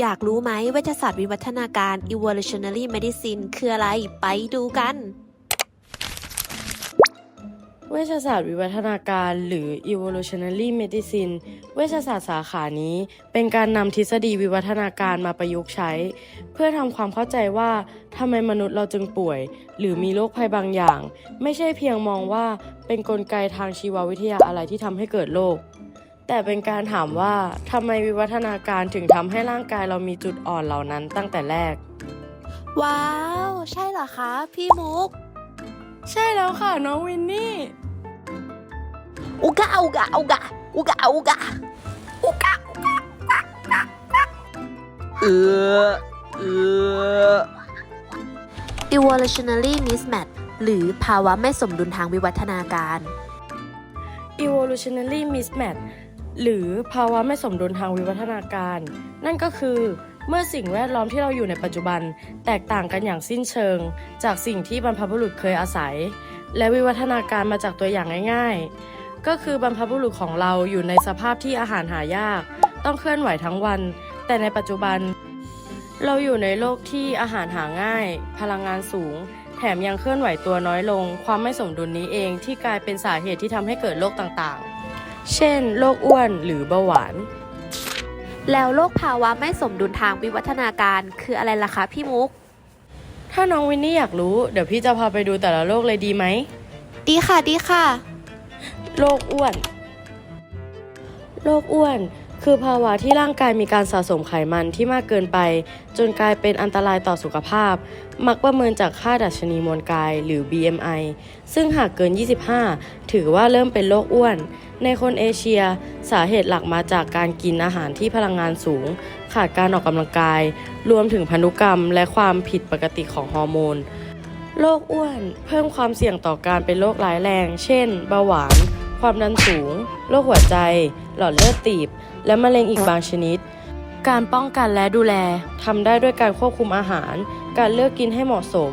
อยากรู้ไหมเวชศาสตร์วิวัฒนาการ evolutionary medicine คืออะไร ไปดูกัน เวชศาสตร์วิวัฒนาการหรือ evolutionary medicine เวชศาสตร์สาขานี้ เป็นการนำทฤษฎีวิวัฒนาการมาประยุกต์ใช้ เพื่อทำความเข้าใจว่าทำไมมนุษย์เราจึงป่วย หรือมีโรคภัยบางอย่าง ไม่ใช่เพียงมองว่าเป็นนกลไกทางชีววิทยาอะไรที่ทำให้เกิดโรค แต่เป็นการถามว่าทำไมวิวัฒนาการถึงทำให้ร่างกายเรามีจุดอ่อนเหล่านั้นตั้งแต่แรก ว้าว ใช่เหรอคะพี่มุก ใช่แล้วค่ะน้องวินนี่ อุกะอุกะอุกะอุกะอุกะอุกะอุกะเออเออ evolutionary mismatch หรือภาวะไม่สมดุลทางวิวัฒนาการ evolutionary mismatch หรือภาวะไม่สมดุลทางวิวัฒนาการ นั่นก็คือ เมื่อสิ่งแวดล้อมที่เราอยู่ในปัจจุบัน แตกต่างกันอย่างสิ้นเชิง จากสิ่งที่บรรพบุรุษเคยอาศัย และวิวัฒนาการมาจากตัวอย่างง่าย ๆ ก็คือบรรพบุรุษของเราอยู่ในสภาพที่อาหารหายาก ต้องเคลื่อนไหวทั้งวัน แต่ในปัจจุบัน เราอยู่ในโลกที่อาหารหาง่าย พลังงานสูง แถมยังเคลื่อนไหวตัวน้อยลง ความไม่สมดุลนี้เองที่กลายเป็นสาเหตุที่ทำให้เกิดโรคต่างๆ เช่น โรคอ้วนหรือเบาหวาน แล้วโรคภาวะไม่สมดุลทางวิวัฒนาการคืออะไรล่ะคะพี่มุก ถ้าน้องวินนี่อยากรู้ เดี๋ยวพี่จะพาไปดูแต่ละโรคเลยดีไหม ดีค่ะดีค่ะ โรคอ้วน โรคอ้วน คือภาวะที่ร่างกายมีการสะสมไขมันที่มากเกินไป จนกลายเป็นอันตรายต่อสุขภาพ มักประเมินจากค่าดัชนีมวลกายหรือ BMI ซึ่งหากเกิน 25 ถือว่าเริ่มเป็นโรคอ้วน ในคนเอเชีย สาเหตุหลักมาจากการกินอาหารที่พลังงานสูง ขาดการออกกำลังกาย รวมถึงพันธุกรรม และความผิดปกติของฮอร์โมนโรคอ้วน เพิ่มความเสี่ยงต่อการเป็นโรคร้ายแรง เช่นเบาหวาน ความดันสูง โรคหัวใจ หลอดเลือดตีบ และมะเร็งอีกบางชนิด การป้องกันและดูแลทำได้ด้วยการควบคุมอาหาร การเลือกกินให้เหมาะสม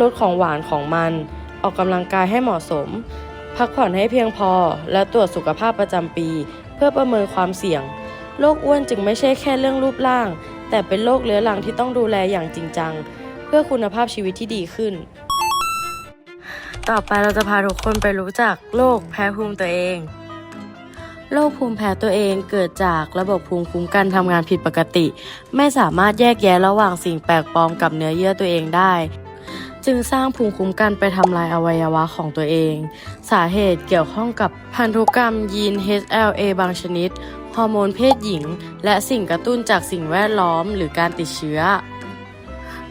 ลดของหวานของมัน ออกกำลังกายให้เหมาะสม พักผ่อนให้เพียงพอ และตรวจสุขภาพประจำปี เพื่อประเมินความเสี่ยง โรคอ้วนจึงไม่ใช่แค่เรื่องรูปร่าง แต่เป็นโรคเรื้อรังที่ต้องดูแลอย่างจริงจัง เพื่อคุณภาพชีวิตที่ดีขึ้น ต่อไปเราจะพาทุกคนไปรู้จักโรคแพ้ภูมิตัวเองโรคภูมิแพ้ตัวเองเกิดจากระบบภูมิคุ้มกันทำงานผิดปกติ ไม่สามารถแยกแยะระหว่างสิ่งแปลกปลอมกับเนื้อเยื่อตัวเองได้ จึงสร้างภูมิคุ้มกันไปทำลายอวัยวะของตัวเอง สาเหตุเกี่ยวข้องกับพันธุกรรมยีน HLA บางชนิด ฮอร์โมนเพศหญิง และสิ่งกระตุ้นจากสิ่งแวดล้อมหรือการติดเชื้อ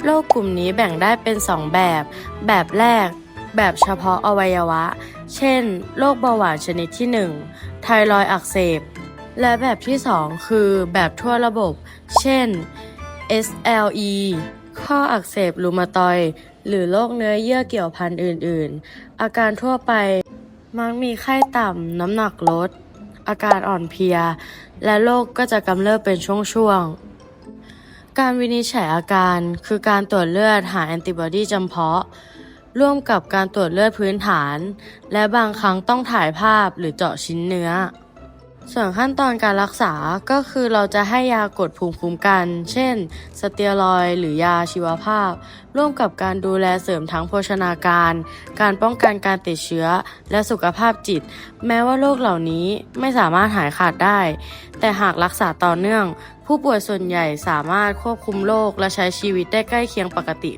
โรคกลุ่มนี้แบ่งได้เป็น 2 แบบ แบบแรก แบบเฉพาะอวัยวะ เช่น โรคเบาหวานชนิดที่ 1 ไทรอยด์อักเสบ และแบบที่ 2 คือแบบทั่วระบบ เช่น SLE ข้ออักเสบรูมาตอย หรือโรคเนื้อเยื่อเกี่ยวพันอื่น ๆ อาการทั่วไปมักมีไข้ต่ำ น้ำหนักลด อาการอ่อนเพลีย และโรคก็จะกำเริบเป็นช่วง ๆ การวินิจฉัยอาการคือการตรวจเลือดหาแอนติบอดีจำเพาะ ร่วมกับการตรวจเลือดพื้นฐาน และบางครั้งต้องถ่ายภาพหรือเจาะชิ้นเนื้อ ส่วนขั้นตอนการรักษาก็คือเราจะให้ยากดภูมิคุ้มกัน เช่น สเตียรอยหรือยาชีวภาพ ร่วมกับการดูแลเสริมทั้งโภชนาการ การป้องกันการติดเชื้อ และสุขภาพจิต แม้ว่าโรคเหล่านี้ไม่สามารถหายขาดได้ แต่หากรักษาต่อเนื่อง ผู้ป่วยส่วนใหญ่สามารถควบคุมโรคและใช้ชีวิตได้ใกล้เคียงปกติ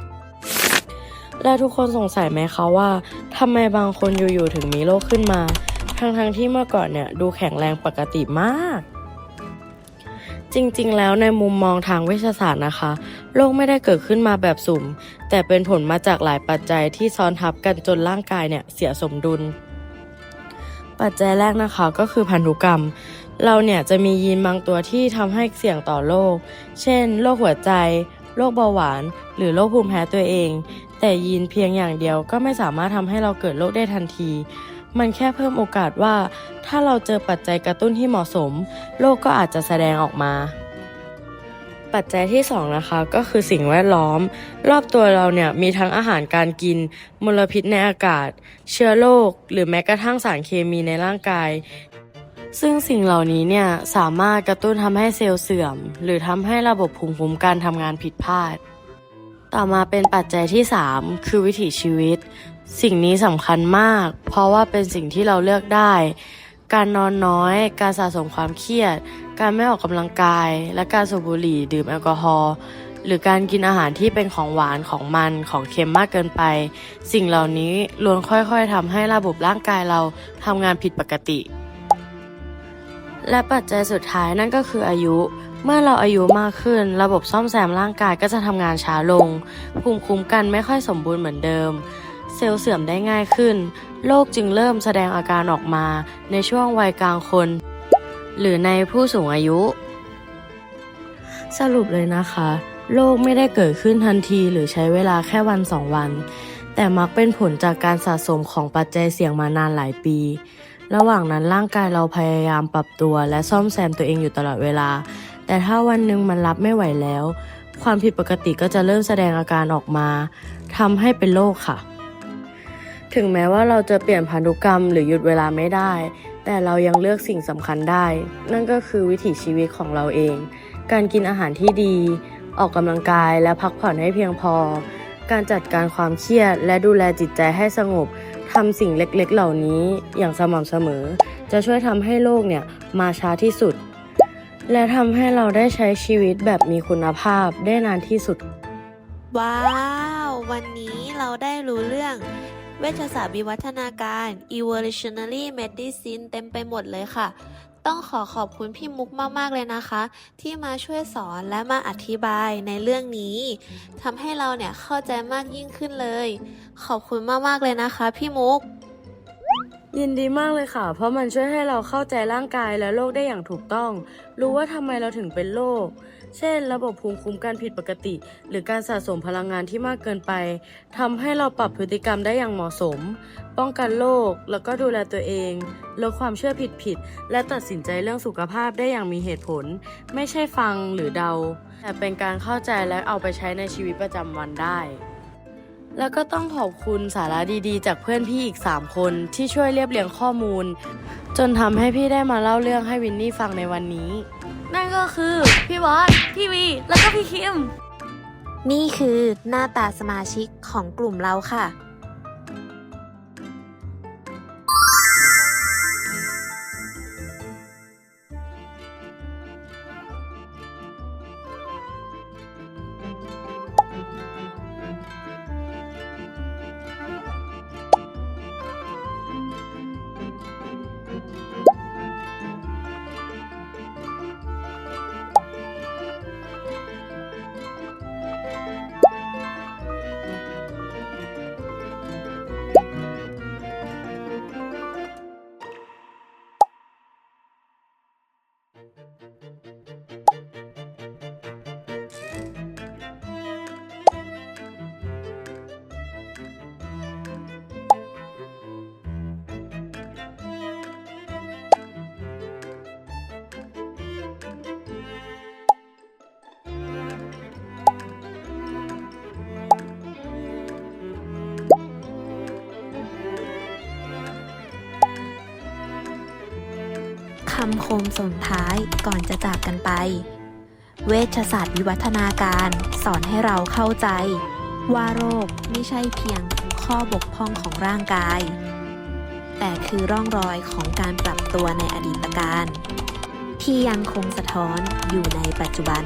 และทุกคนสงสัยไหมคะว่าทำไมบางคนอยู่ๆถึงมีโรคขึ้นมา ทั้งๆที่เมื่อก่อนเนี่ยดูแข็งแรงปกติมาก จริงๆ แล้วในมุมมองทางเวชศาสตร์นะคะ โรคไม่ได้เกิดขึ้นมาแบบสุ่ม แต่เป็นผลมาจากหลายปัจจัยที่ซ้อนทับกันจนร่างกายเนี่ยเสียสมดุล ปัจจัยแรกนะคะก็คือพันธุกรรมเราเนี่ยจะมียีนบางตัวที่ทำให้เสี่ยงต่อโรค เช่น โรคหัวใจ โรคเบาหวาน หรือโรคภูมิแพ้ตัวเอง แต่ยีนเพียงอย่างเดียวก็ไม่สามารถทำให้เราเกิดโรคได้ทันที มันแค่เพิ่มโอกาสว่า ถ้าเราเจอปัจจัยกระตุ้นที่เหมาะสม โรคก็อาจจะแสดงออกมา ปัจจัยที่สองนะคะก็คือสิ่งแวดล้อม รอบตัวเราเนี่ยมีทั้งอาหารการกิน มลพิษในอากาศ เชื้อโรคหรือแม้กระทั่งสารเคมีในร่างกายซึ่งสิ่งเหล่านี้เนี่ยสามารถกระตุ้นทำให้เซลล์เสื่อม หรือทำให้ระบบภูมิคุ้มกันทำงานผิดพลาด ต่อมาเป็นปัจจัยที่ 3 คือวิถีชีวิต สิ่งนี้สำคัญมาก เพราะว่าเป็นสิ่งที่เราเลือกได้ การนอนน้อย การสะสมความเครียด การไม่ออกกำลังกาย และการสูบบุหรี่ดื่มแอลกอฮอล์หรือการกินอาหารที่เป็นของหวานของมันของเค็มมากเกินไป สิ่งเหล่านี้ล้วนค่อยๆทำให้ระบบร่างกายเราทำงานผิดปกติ และปัจจัยสุดท้ายนั่นก็คืออายุ เมื่อเราอายุมากขึ้น ระบบซ่อมแซมร่างกายก็จะทำงานช้าลง ภูมิคุ้มกันไม่ค่อยสมบูรณ์เหมือนเดิม เซลล์เสื่อมได้ง่ายขึ้น โรคจึงเริ่มแสดงอาการออกมาในช่วงวัยกลางคน หรือในผู้สูงอายุ สรุปเลยนะคะ โรคไม่ได้เกิดขึ้นทันทีหรือใช้เวลาแค่วันสองวัน แต่มักเป็นผลจากการสะสมของปัจจัยเสี่ยงมานานหลายปี ระหว่างนั้นร่างกายเราพยายามปรับตัว และซ่อมแซมตัวเองอยู่ตลอดเวลา แต่ถ้าวันหนึ่งมันรับไม่ไหวแล้ว ความผิดปกติก็จะเริ่มแสดงอาการออกมาทำให้เป็นโรคค่ะ ถึงแม้ว่าเราจะเปลี่ยนพันธุกรรมหรือหยุดเวลาไม่ได้ แต่เรายังเลือกสิ่งสำคัญได้ นั่นก็คือวิถีชีวิตของเราเอง การกินอาหารที่ดี ออกกำลังกายและพักผ่อนให้เพียงพอ การจัดการความเครียด และดูแลจิตใจให้สงบทำสิ่งเล็กๆ เหล่านี้อย่างสม่ำเสมอ จะช่วยทำให้โลกเนี่ยมาช้าที่สุด และทำให้เราได้ใช้ชีวิตแบบมีคุณภาพได้นานที่สุด ว้าว วันนี้เราได้รู้เรื่อง เวชศาสตร์วิวัฒนาการ evolutionary medicine เต็มไปหมดเลยค่ะ ต้องขอขอบคุณพี่มุกมากๆเลยนะคะ ที่มาช่วยสอนและมาอธิบายในเรื่องนี้ทำให้เราเนี่ยเข้าใจมากยิ่งขึ้นเลย ขอบคุณมากๆเลยนะคะ พี่มุก ยินดีมากเลยค่ะ เพราะมันช่วยให้เราเข้าใจร่างกายและโรคได้อย่างถูกต้อง รู้ว่าทำไมเราถึงเป็นโรค เช่น ระบบภูมิคุ้มกันผิดปกติ หรือการสะสมพลังงานที่มากเกินไปทำให้เราปรับพฤติกรรมได้อย่างเหมาะสม ป้องกันโรคแล้วก็ดูแลตัวเองลดความเชื่อผิดๆและตัดสินใจเรื่องสุขภาพได้อย่างมีเหตุผล ไม่ใช่ฟังหรือเดา แต่เป็นการเข้าใจและเอาไปใช้ในชีวิตประจำวันได้ แล้วก็ต้องขอบคุณสาระดีๆ จากเพื่อนพี่อีก 3 คนที่ช่วยเรียบเรียงข้อมูล จนทำให้พี่ได้มาเล่าเรื่องให้วินนี่ฟังในวันนี้ นั่นก็คือ พี่บอสพี่วี แล้วก็พี่คิม นี่คือหน้าตาสมาชิกของกลุ่มเราค่ะ มส่งท้ายก่อนจะจากกันไป เวชศาสตร์วิวัฒนาการสอนให้เราเข้าใจ ว่าโรคไม่ใช่เพียงข้อบกพร่องของร่างกาย แต่คือร่องรอยของการปรับตัวในอดีตการ ที่ยังคงสะท้อนอยู่ในปัจจุบัน